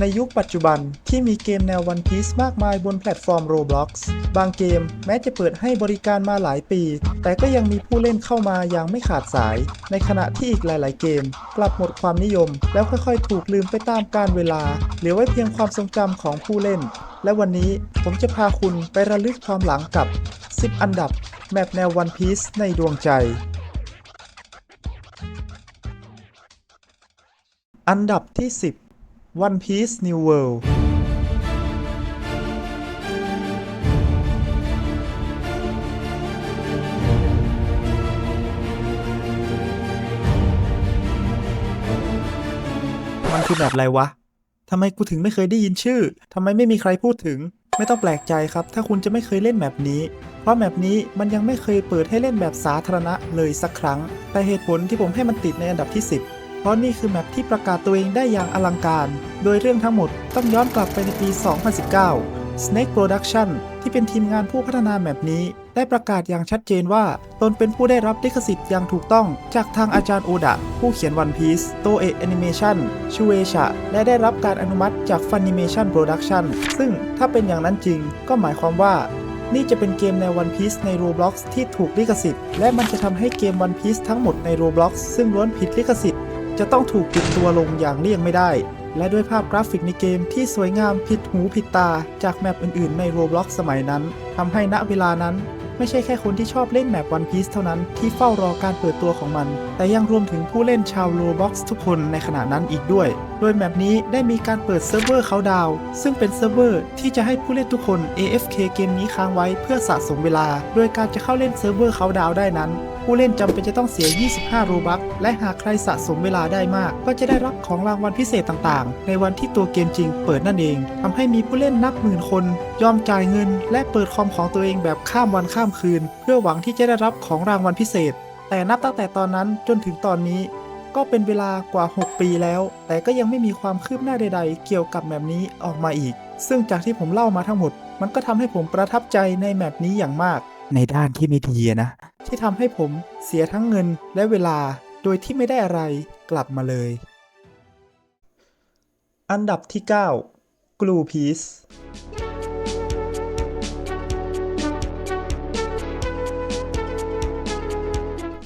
ในยุคปัจจุบันที่มีเกมแนว One Piece มากมายบนแพลตฟอร์ม Roblox บางเกมแม้จะเปิดให้บริการมาหลายปี แต่ก็ยังมีผู้เล่นเข้ามาอย่างไม่ขาดสาย ในขณะที่อีกหลาย ๆ เกม กลับหมดความนิยม แล้วค่อยๆ ถูกลืมไปตามกาลเวลา เหลือไว้เพียงความทรงจำของผู้เล่น และวันนี้ผมจะพาคุณไประลึกความหลังกับ 10 อันดับ แมปแนว One Piece ในดวงใจ อันดับที่ 10 One Piece New World มันคือแบบอะไรวะ ทำไมกูถึงไม่เคยได้ยินชื่อ ทำไมไม่มีใครพูดถึง ไม่ต้องแปลกใจครับ ถ้าคุณจะไม่เคยเล่นแมปนี้ เพราะแมปนี้มันยังไม่เคยเปิดให้เล่นแบบสาธารณะเลยสักครั้ง แต่เหตุผลที่ผมให้มันติดในอันดับที่ 10 ราะนี่คือแมปที่ประกาศตัวเองได้อย่างอลังการ โดยเรื่องทั้งหมดต้องย้อนกลับไปในปี 2019 Snake Production ที่เป็นทีมงานผู้พัฒนาแมปนี้ ได้ประกาศอย่างชัดเจนว่า ตนเป็นผู้ได้รับลิขสิทธิ์อย่างถูกต้องจากทางอาจารย์โอดะ ผู้เขียน One Piece โตเอะแอนิเมชันชูเอชะและได้รับการอนุมัติจาก Funimation Production ซึ่งถ้าเป็นอย่างนั้นจริง ก็หมายความว่านี่จะเป็นเกมใน One Piece ใน Roblox ที่ถูกลิขสิทธิ์ และมันจะทำให้เกม One Piece ทั้งหมดใน Roblox ซึ่งล้วนผิดลิขสิทธิ์ จะต้องถูกปิดตัวลงอย่างเลี่ยงไม่ได้ และด้วยภาพกราฟิกในเกมที่สวยงามผิดหูผิดตาจากแมปอื่นๆ ใน Roblox สมัยนั้นทำให้ณเวลานั้นไม่ใช่แค่คนที่ชอบเล่นแมป One Piece เท่านั้นที่เฝ้ารอการเปิดตัวของมัน แต่ยังรวมถึงผู้เล่นชาว Roblox ทุกคนในขณะนั้นอีกด้วย โดยแมปนี้ได้มีการเปิดเซิร์ฟเวอร์เขาดาว ซึ่งเป็นเซิร์ฟเวอร์ที่จะให้ผู้เล่นทุกคน AFK เกมนี้ค้างไว้เพื่อสะสมเวลา โดยการจะเข้าเล่นเซิร์ฟเวอร์เขาดาวได้นั้น ผู้เล่นจำเป็นจะต้องเสีย 25โรบัคและหากใครสะสมเวลาได้มาก ก็จะได้รับของรางวัลพิเศษต่างๆ ในวันที่ตัวเกมจริงเปิดนั่นเองทำให้มีผู้เล่นนับหมื่นคน ยอมจ่ายเงิน และเปิดคอมของตัวเองแบบข้ามวันข้ามคืน เพื่อหวังที่จะได้รับของรางวัลพิเศษ แต่นับตั้งแต่ตอนนั้นจนถึงตอนนี้ก็เป็นเวลากว่า 6 ปีแล้ว แต่ก็ยังไม่มีความคืบหน้าใด ๆ เกี่ยวกับแมปนี้ออกมาอีก ซึ่งจากที่ผมเล่ามาทั้งหมด มันก็ทำให้ผมประทับใจในแมปนี้อย่างมาก ในด้านที่ไม่ดีนะ ที่ทำให้ผมเสียทั้งเงินและเวลาโดยที่ไม่ได้อะไรกลับมาเลย อันดับที่9 Glue Piece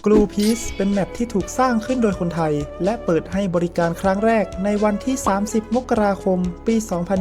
Glue Piece เป็นแมปที่ถูกสร้างขึ้นโดยคนไทย และเปิดให้บริการครั้งแรกในวันที่ 30 มกราคม ปี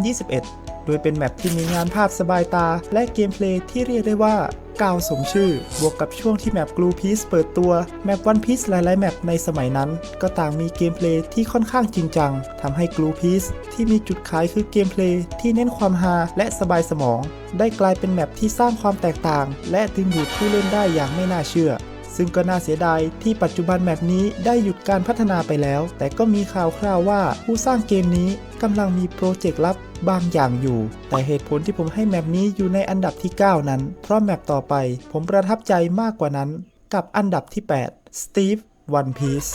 2021 ดยเป็นแมปที่มีงานภาพสบายตา และเกมเพลย์ที่เรียกได้ว่าก้าวสมชื่อ บวกกับช่วงที่แมป Glue Piece เปิดตัว แมป One Piece หลายๆ แมปในสมัยนั้น ก็ต่างมีเกมเพลย์ที่ค่อนข้างจริงจังทำให้ Glue Piece ที่มีจุดขายคือเกมเพลย์ที่เน้นความฮาและสบายสมอง ได้กลายเป็นแมปที่สร้างความแตกต่าง และดึงดูดผู้เล่นได้อย่างไม่น่าเชื่อซึ่งก็น่าเสียดายที่ปัจจุบันแมปนี้ได้หยุดการพัฒนาไปแล้ว แต่ก็มีข่าวคราวว่าผู้สร้างเกมนี้กำลังมีโปรเจกต์ลับ บางอย่างอยู่ แต่เหตุผลที่ผมให้แมปนี้อยู่ในอันดับที่ 9 นั้น เพราะแมปต่อไป ผมประทับใจมากกว่านั้น กับอันดับที่ 8 Steve One Piece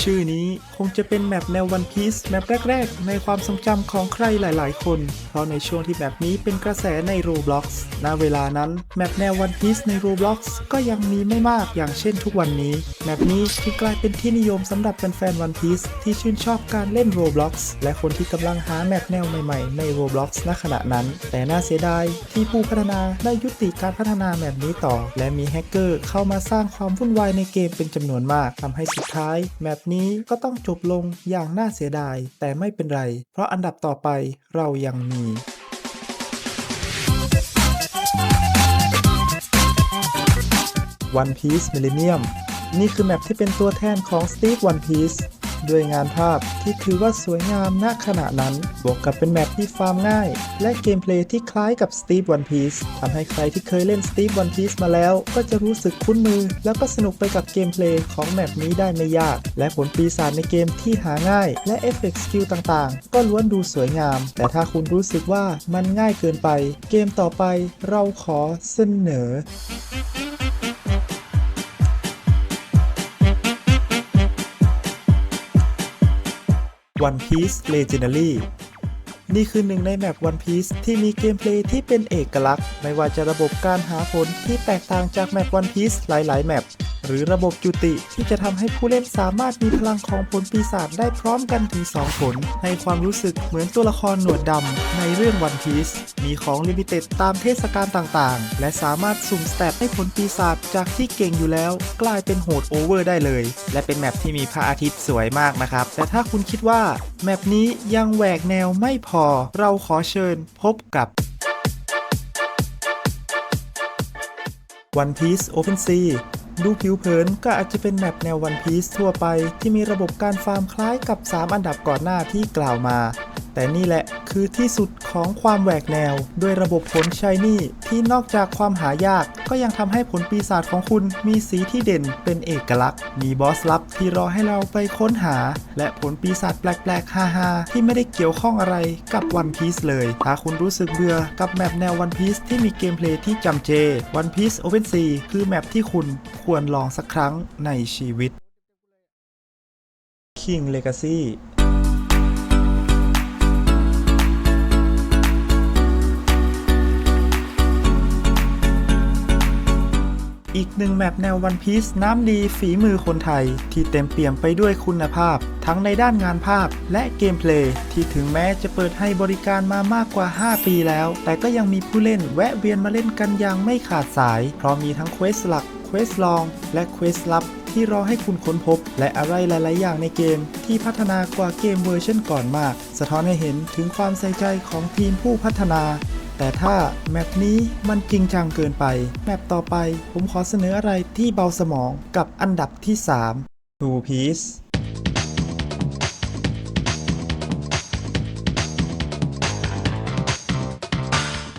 ชื่อนี้ คงจะเป็นแมปแนว One Piece แมปแรก ๆ ในความทรงจำของใครหลาย ๆ คน เพราะในช่วงที่แมปนี้เป็นกระแสใน Roblox ณเวลานั้นแมปแนว One Piece ใน Roblox ก็ยังมีไม่มากอย่างเช่นทุกวันนี้ แมปนี้จึงกลายเป็นที่นิยมสำหรับแฟนๆ One Piece ที่ชื่นชอบการเล่น Roblox และคนที่กำลังหาแมปแนวใหม่ๆใน Roblox ณขณะนั้น แต่น่าเสียดายที่ผู้พัฒนาได้ยุติการพัฒนาแมปนี้ต่อ และมีแฮกเกอร์เข้ามาสร้างความวุ่นวายในเกมเป็นจำนวนมากทำให้สุดท้ายแมปนี้ก็ต้อง้องจบลงอย่างน่าเสียดาย แต่ไม่เป็นไร เพราะอันดับต่อไปเรายังมี One Piece Millennium นี่คือแมปที่เป็นตัวแทนของสตีท One Piece ด้วยงานภาพที่ถือว่าสวยงามณขณะนั้น บวกกับเป็นแมปที่ฟาร์มง่าย และเกมเพลย์ที่คล้ายกับ Steve One Piece ทำให้ใครที่เคยเล่น Steve One Piece มาแล้ว ก็จะรู้สึกคุ้นมือ แล้วก็สนุกไปกับเกมเพลย์ของแมปนี้ได้ไม่ยาก และผลปีศาจในเกมที่หาง่าย และเอฟเฟกต์สกิลต่างๆ ก็ล้วนดูสวยงาม แต่ถ้าคุณรู้สึกว่ามันง่ายเกินไป เกมต่อไปเราขอเสนอ One Piece Legendary นี่คือหนึ่งในแมป One Piece ที่มีเกมเพลย์ที่เป็นเอกลักษณ์ ไม่ว่าจะระบบการหาผลที่แตกต่างจากแมป One Piece หลาย ๆ แมป หรือระบบจุติที่จะทำให้ผู้เล่นสามารถมีพลังของผลปีศาจได้พร้อมกันถึง 2 ผล ให้ความรู้สึกเหมือนตัวละครหนวดดำในเรื่อง One Piece มีของลิมิเต็ดตามเทศกาลต่างๆ และสามารถสุ่มสแตทให้ผลปีศาจจากที่เก่งอยู่แล้ว กลายเป็นโหดโอเวอร์ได้เลย และเป็นแมปที่มีพระอาทิตย์สวยมากนะครับ แต่ถ้าคุณคิดว่าแมปนี้ยังแหวกแนวไม่พอ เราขอเชิญพบกับ One Piece Open Sea ดูผิวเผินก็อาจจะเป็นแมปแนววันพีซทั่วไป ที่มีระบบการฟาร์มคล้ายกับ 3 อันดับก่อนหน้าที่กล่าวมา แต่นี่แหละคือที่สุดของความแหวกแนว ด้วยระบบผลชายนี่ที่นอกจากความหายาก ก็ยังทำให้ผลปีศาจของคุณมีสีที่เด่นเป็นเอกลักษณ์ มีบอสลับที่รอให้เราไปค้นหา และผลปีศาจแปลกๆฮาๆที่ไม่ได้เกี่ยวข้องอะไรกับ One Piece เลย ถ้าคุณรู้สึกเบื่อกับแมปแนว One Piece ที่มีเกมเพลย์ที่จำเจ One Piece Open Sea คือแมปที่คุณควรลองสักครั้งในชีวิต King Legacy อีกหนึ่งแมปแนว One Piece น้ำดีฝีมือคนไทย ที่เต็มเปี่ยมไปด้วยคุณภาพ ทั้งในด้านงานภาพและเกมเพลย์ที่ถึงแม้จะเปิดให้บริการมามากกว่า 5 ปีแล้ว แต่ก็ยังมีผู้เล่นแวะเวียนมาเล่นกันอย่างไม่ขาดสาย เพราะมีทั้งเควสหลักเควสลอง และเควสลับที่รอให้คุณค้นพบ และอะไรหลาย ๆ อย่างในเกม ที่พัฒนากว่าเกมเวอร์ชันก่อนมาก สะท้อนให้เห็นถึงความใส่ใจของทีมผู้พัฒนา แต่ถ้าแมปนี้มันจริงจังเกินไป แมปต่อไปผมขอเสนออะไรที่เบาสมองกับอันดับที่ 3 Two Piece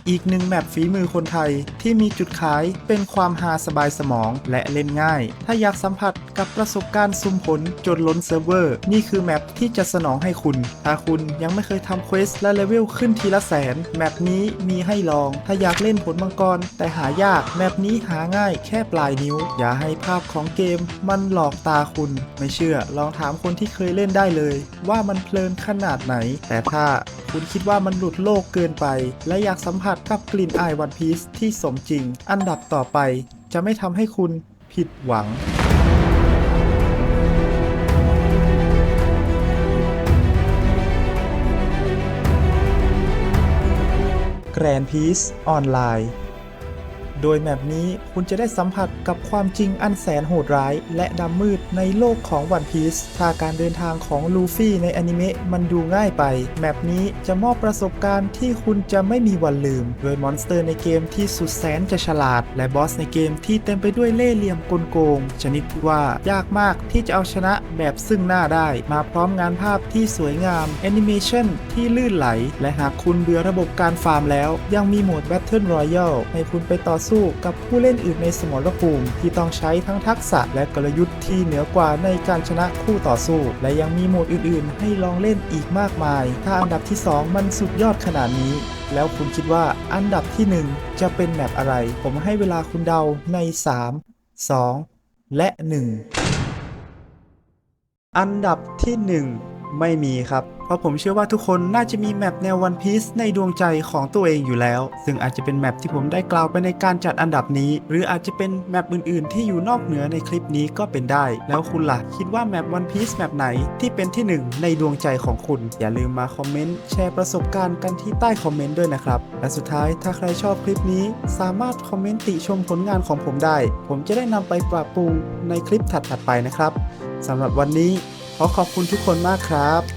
อีกหนึ่งแมปฝีมือคนไทยที่มีจุดขายเป็นความฮาสบายสมองและเล่นง่าย ถ้าอยากสัมผัส กับประสบการณ์ซุ่มผลจนล้นเซิร์ฟเวอร์ นี่คือแมปที่จะสนองให้คุณ ถ้าคุณยังไม่เคยทำเควสและเลเวลขึ้นทีละแสน แมปนี้มีให้ลอง ถ้าอยากเล่นผลมังกร แต่หายาก แมปนี้หาง่ายแค่ปลายนิ้ว อย่าให้ภาพของเกม มันหลอกตาคุณ ไม่เชื่อลองถามคนที่เคยเล่นได้เลย ว่ามันเพลินขนาดไหน แต่ถ้าคุณคิดว่ามันหลุดโลกเกินไป และอยากสัมผัสกับกลิ่นอายวันพีซที่สมจริง อันดับต่อไปจะไม่ทำให้คุณผิดหวัง แกรนพีซออนไลน์ โดยแมปนี้คุณจะได้สัมผัสกับความจริงอันแสนโหดร้าย และดำมืดในโลกของ One Piece ถ้าการเดินทางของลูฟี่ในอนิเมะมันดูง่ายไป แมปนี้จะมอบประสบการณ์ที่คุณจะไม่มีวันลืม โดยมอนสเตอร์ในเกมที่สุดแสนจะฉลาด และบอสในเกมที่เต็มไปด้วยเล่ห์เหลี่ยมกลโกง ชนิดที่ว่ายากมากที่จะเอาชนะแบบซึ่งหน้าได้ มาพร้อมงานภาพที่สวยงามแอนิเมชันที่ลื่นไหล และหากคุณเบื่อระบบการฟาร์มแล้ว ยังมีโหมด Battle Royale ให้คุณไปต่อสู้กับผู้เล่นอื่นในสมรภูมิที่ต้องใช้ทั้งทักษะและกลยุทธ์ที่เหนือกว่าในการชนะคู่ต่อสู้ และยังมีโหมดอื่นๆ ให้ลองเล่นอีกมากมาย ถ้าอันดับที่ 2 มันสุดยอดขนาดนี้ แล้วคุณคิดว่าอันดับที่ 1 จะเป็นแมปอะไร ผมให้เวลาคุณเดาใน 3 2 และ 1 อันดับที่ 1 ไม่มีครับ เพราะผมเชื่อว่าทุกคนน่าจะมีแมปแนว One Piece ในดวงใจของตัวเองอยู่แล้ว ซึ่งอาจจะเป็นแมปที่ผมได้กล่าวไปในการจัดอันดับนี้ หรืออาจจะเป็นแมปอื่นๆ ที่อยู่นอกเหนือในคลิปนี้ก็เป็นได้ แล้วคุณล่ะ คิดว่าแมป One Piece แมปไหนที่เป็นที่หนึ่งในดวงใจของคุณ อย่าลืมมาคอมเมนต์แชร์ประสบการณ์กันที่ใต้คอมเมนต์ด้วยนะครับ และสุดท้ายถ้าใครชอบคลิปนี้ สามารถคอมเมนต์ติชมผลงานของผมได้ ผมจะได้นำไปปรับปรุงในคลิปถัดๆไปนะครับสำหรับวันนี้ขอขอบคุณทุกคนมากครับ